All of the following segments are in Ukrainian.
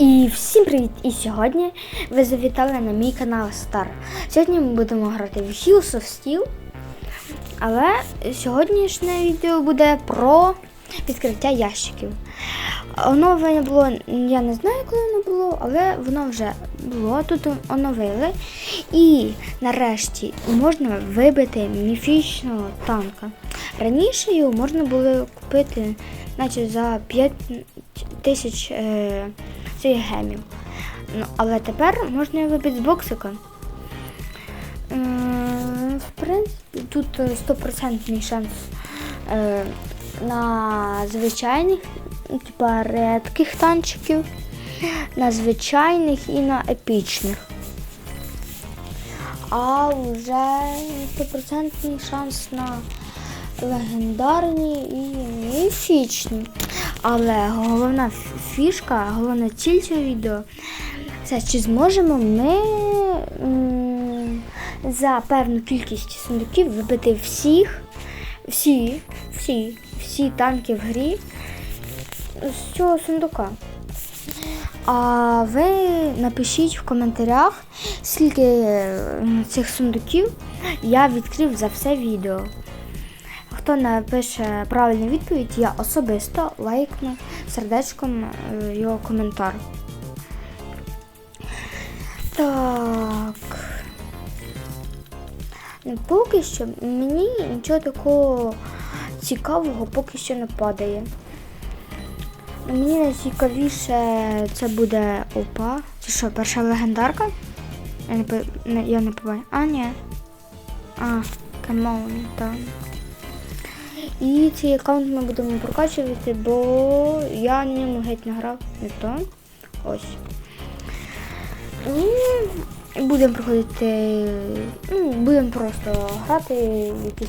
І всім привіт! І сьогодні ви завітали на мій канал Star. Сьогодні ми будемо грати в Hills of Steel. Але сьогоднішнє відео буде про відкриття ящиків. Оновлення було, я не знаю, коли воно було, але воно вже було. Тут оновили. І нарешті можна вибити міфічного танка. Раніше його можна було купити наче за 5 тисяч е, цих гемів. Ну, але тепер можна вибити з боксика. Е, в принципі, тут е, стопроцентний шанс е, на звичайних, типа редких танчиків, на звичайних і на епічних. А вже стопроцентний шанс на легендарні і міфічні. Але головна фішка, головна ціль цього відео це чи зможемо ми за певну кількість сундуків вибити всіх, всі, всі, всі танки в грі з цього сундука. А ви напишіть в коментарях, скільки цих сундуків я відкрив за все відео. Хто напише правильну відповідь, я особисто лайкну сердечком е, його коментар. Так. Ну, Поки що мені нічого такого цікавого поки що не падає. Мені найцікавіше це буде опа. Це що, перша легендарка? Я не, по- я не побачу. А, ні. А, камон, там. І цей аккаунт ми будемо прокачувати, бо я на ньому геть не грав. Не то. Ось. І будемо проходити. Ну, будемо просто грати, якісь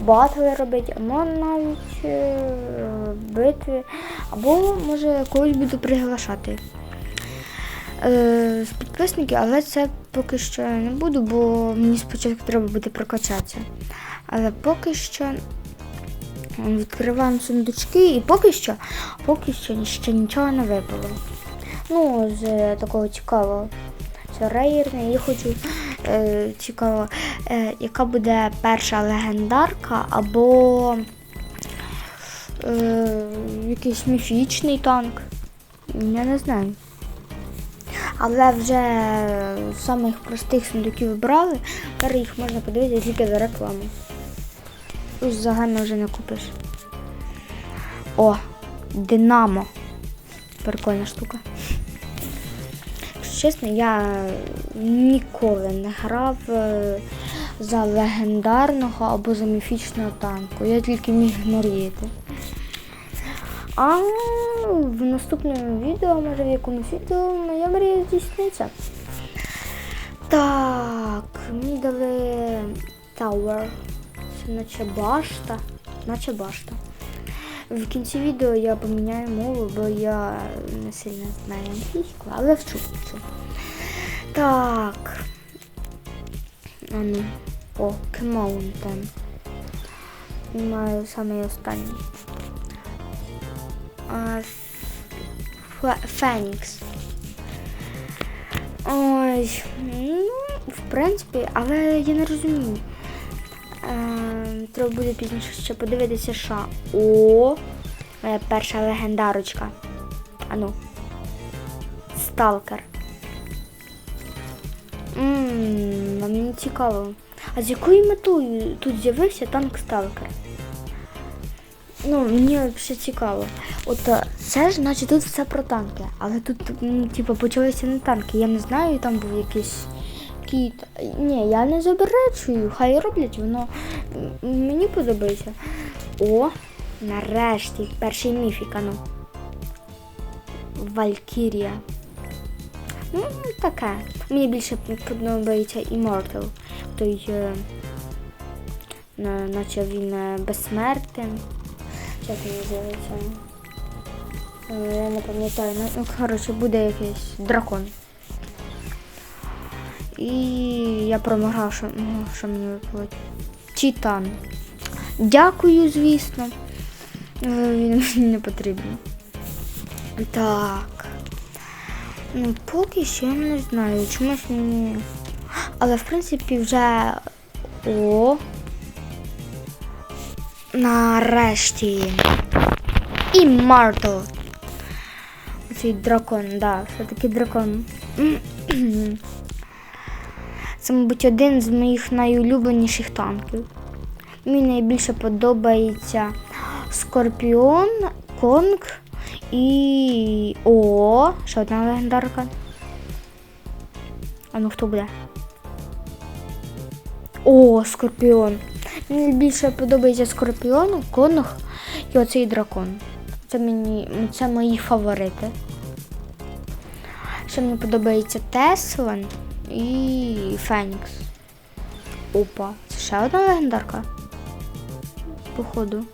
батли робити, або навіть е, битви, або може когось буду приглашати. Е, з підписників, але це поки що не буду, бо мені спочатку треба буде прокачатися. Але поки що відкриваємо сундучки і поки що, поки що ще нічого не випало. Ну, з такого цікавого. Це рейерне. Я хочу цікаво, е, яка буде перша легендарка або е, якийсь міфічний танк. Я не знаю. Але вже самих простих сундуків брали, тепер їх можна подивитися тільки за рекламу. Ось загально вже не купиш. О, Динамо. Прикольна штука. Чесно, я ніколи не грав е, за легендарного або за міфічного танку. Я тільки міг мріяти. А в наступному відео, може в якомусь відео, моя мрія здійсниться. Так, мені дали Tower. Це наче башта. Наче башта. В кінці відео я поміняю мову, бо я не сильно знаю англійську, але вчу вчу. Так. А ну. О, Кемоунтен. Маю саме останній. Фенікс. Ой, ну, в принципі, але я не розумію. Е, треба буде пізніше ще подивитися, що. О, моя перша легендарочка. Ану. Сталкер. Ммм, мені цікаво. А з якою метою тут з'явився танк Сталкер? Ну, мені взагалі цікаво. От е, це ж, наче тут все про танки, але тут, типу, почалися не танки. Я не знаю, там був якийсь кіт. Ні, я не заперечую, хай роблять, воно мені подобається. О, нарешті, перший міфік, ну. Валькірія. Ну, таке. Мені більше подобається Immortal. Той, е, наче він е, безсмертен. Як він називається? Е, Я не пам'ятаю. Ну, Ну, коротше, буде якийсь дракон. І я промагав, що, ну, що мені випало. Титан. Дякую, звісно. Е, Він мені не потрібен. Так. Ну, поки що я не знаю, чомусь мені. Але в принципі вже. О. Нарешті. Immortal. Цей дракон, да, все-таки дракон. Це, мабуть, один з моїх найулюбленіших танків. Мені найбільше подобається Скорпіон, Конг і. О, ще одна легендарка. А ну хто буде? О, Скорпіон. Мені більше подобається Скорпіон, Конг і оцей дракон. Це мені це мої фаворити. Ще мені подобається Теслан і Фенікс. Опа, це ще одна легендарка. Походу.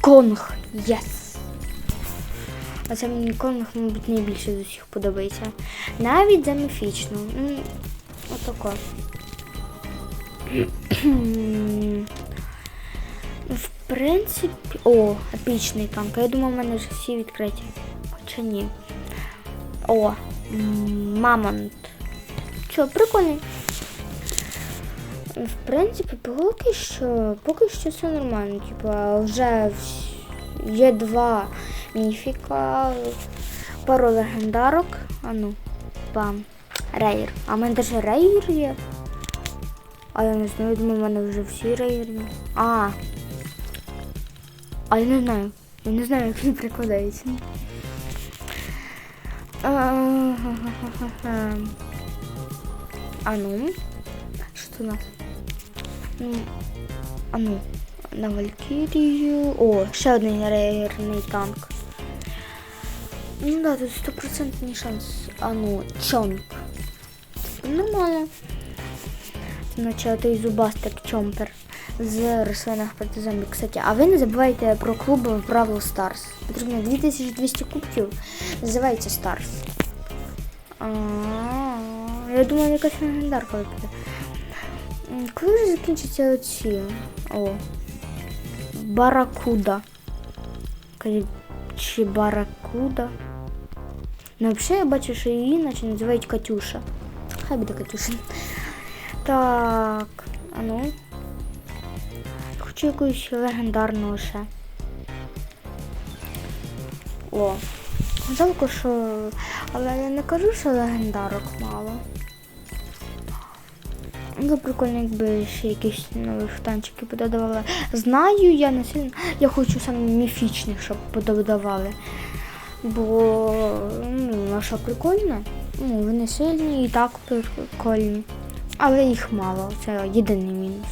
Конг. Єс! А це мені Конг, мабуть, найбільше з усіх подобається. Навіть за міфічну. Ну, Отако. В принципі... О, епічний танк. Я думав, в мене вже всі відкриті. Хоча ні. О, Мамонт. Що, прикольний. В принципі, поки що, поки що все нормально. Типа, вже є два міфіка, пару легендарок. А ну, бам. Рейр. А в мене теж рейр є. А я не знаю, думаю, в мене вже всі рейри. А. А я не знаю. Я не знаю, як він прикладається. А, а ну. Що це у нас? Ну, А ну, на Валькірію. О, ще один рейерний танк. Ну да, тут стопроцентний шанс. А ну, чонк. Нормально. Наче той зубастик чомпер з рослинах проти зомбі. Кстати, а ви не забувайте про клуб в Бравл Старс. Потрібно 2200 кубків. Називається Старс. А, Я думаю, якась легендарка випаде. М, Коли вже закінчаться оці? О. Баракуда. Кажуть, Чи баракуда? Ну, взагалі я бачу, що її наче називають Катюша. Хай буде Катюша. Так, а ну. Хочу якусь легендарну ще. О. Жалко, що. Але я не кажу, що легендарок мало. Ну, прикольно, якби ще якісь нових танчики пододавали. Знаю, я не сильно. Я хочу саме міфічних, щоб пододавали. Бо ну, наша прикольна. Ну, вони сильні і так прикольні. Але їх мало. Це єдиний мінус.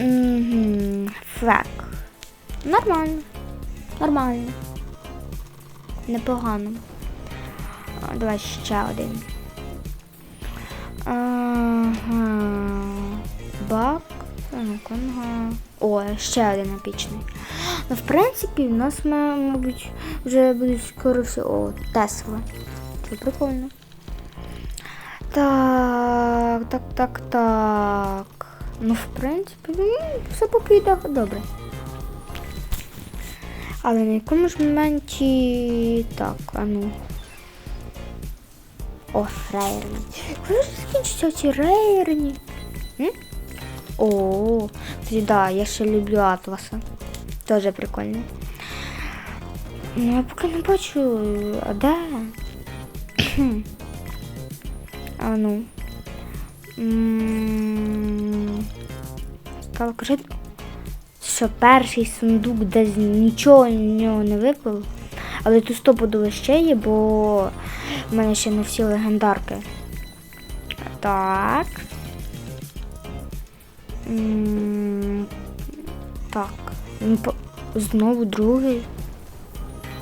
Угу. Нормально. Нормально. Непогано. Давай ще один. Ага. Бак. А, ну. О, ще один епічний. Ну, в принципі, в нас, ма- мабуть, вже будуть скоро все. О, Тесла. Це прикольно. Так, так, так, так. Ну, в принципі, все поки йде добре. Але на якому ж моменті. Так, а ну. О, рейерні. Коли ж закінчаться ці рейерні? О, кстати, да, я ще люблю Атласа. Тоже прикольний. Ну, я поки не бачу, а де? а ну. Стало кажи, що перший сундук, де нічого нього не випало. Але тут стопудово ще є, бо в мене ще не всі легендарки. Так. Так. Знову другий.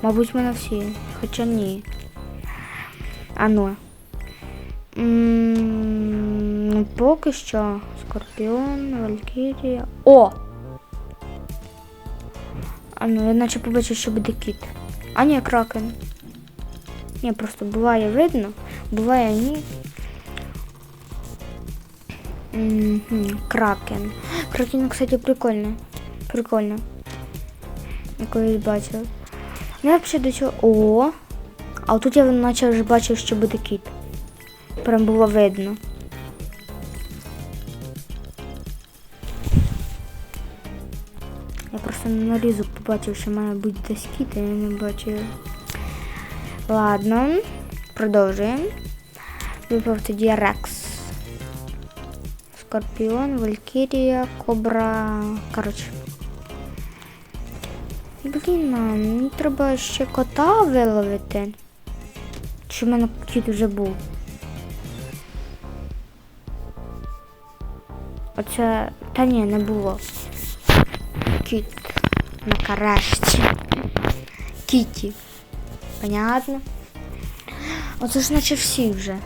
Мабуть, в мене всі. Хоча ні. А ну. М, Ну, поки що. Скорпіон, Валькірія. О! А ну, я наче побачив, що буде кіт. А ні, кракен. Ні, просто буває видно, буває ні. Мгм, Кракен. Кракен, кстати, прикольно. Прикольно. Я колись бачив. Я взагалі до цього. О, А тут я наче вже бачив, що буде кіт. Прям було видно. Просто побачив, що має бути десь кіт, я не бачив. Ладно, продовжуємо. Випав тоді Рекс. Скорпіон, Валькірія, Кобра. Коротше. Блін, мені треба ще кота виловити. Чи в мене кіт вже був? Оце. Та ні, не було. Кіт. Нарешті. Кіті. Понятно? Оце ж наче всі вже.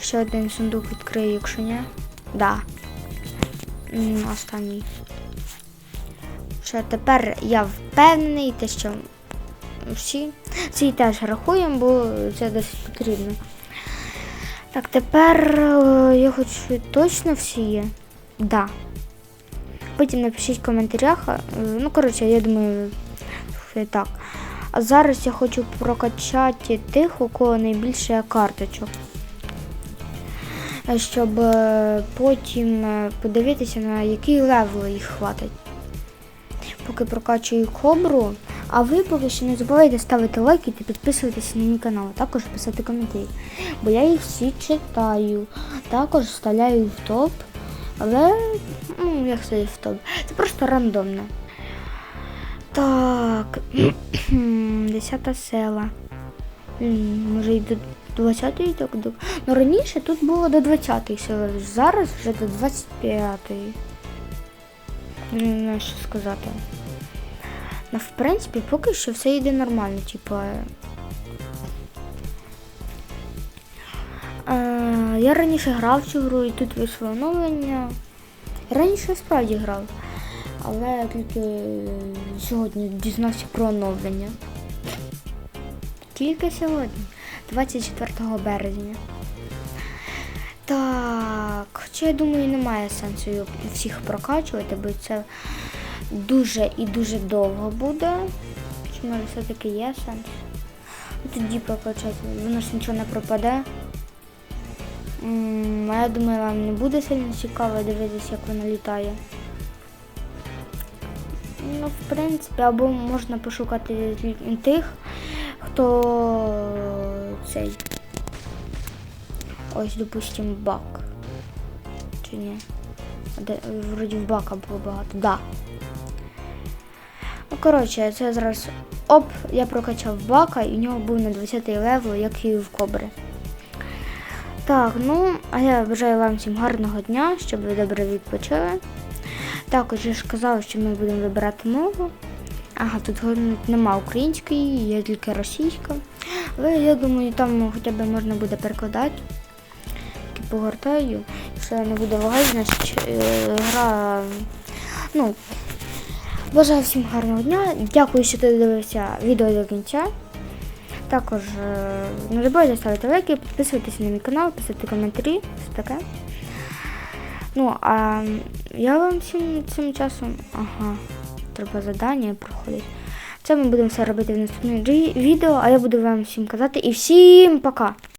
Ще один сундук відкрию, якщо ні. Да. Останній. Що тепер я впевнений, те, що всі ці теж рахуємо, бо це досить потрібно. Так, тепер е, я хочу точно всі є. Да. Потім напишіть в коментарях. е, Ну, коротше, я думаю, це так. А зараз я хочу прокачати тих, у кого найбільше карточок. Е, Щоб е, потім подивитися, на який левел їх хватить. Поки прокачую кобру. А ви поки що не забувайте ставити лайки та підписуватися на мій канал, а також писати коментарі. Бо я їх всі читаю. Також вставляю в топ. Але, ну, як сказати в топ. Це просто рандомно. Так. Десята села. Може і до 20-ї так до. Ну раніше тут було до 20-ї сели, зараз вже до 25-ї. Не знаю, що сказати. Ну, в принципі, поки що все йде нормально, типа. Е, я раніше грав в цю гру і тут вийшло оновлення. Раніше справді грав, але я тільки сьогодні дізнався про оновлення. Тільки сьогодні, 24 березня. Так, хоча я думаю, немає сенсу всіх прокачувати, бо це дуже і дуже довго буде. Чи може все-таки є сенс? Тоді прокачати, воно ж нічого не пропаде. Я думаю, вам не буде сильно цікаво дивитися, як вона літає. Ну, в принципі, або можна пошукати тих, хто цей. Ось, допустим, бак. Чи ні? Вроді в бака було багато. Да. Ну, коротше, це зараз. Оп, я прокачав бака і в нього був на 20 левел, як і в кобри. Так, ну, а я бажаю вам всім гарного дня, щоб ви добре відпочили. Також я ж казав, що ми будемо вибирати мову. Ага, тут нема української, є тільки російська. Але я думаю, там хоча б можна буде перекладати. Таки погортаю. Якщо не буде лагати, значить е, гра. Ну, бажаю всім гарного дня. Дякую, що ти дивився відео до кінця. Також е, не забувайте ставити лайки, підписуватися на мій канал, писати коментарі, все таке. Ну, а я вам всім цим часом. Ага, треба задання проходити. Це ми будемо все робити в наступному відео, а я буду вам всім казати і всім пока!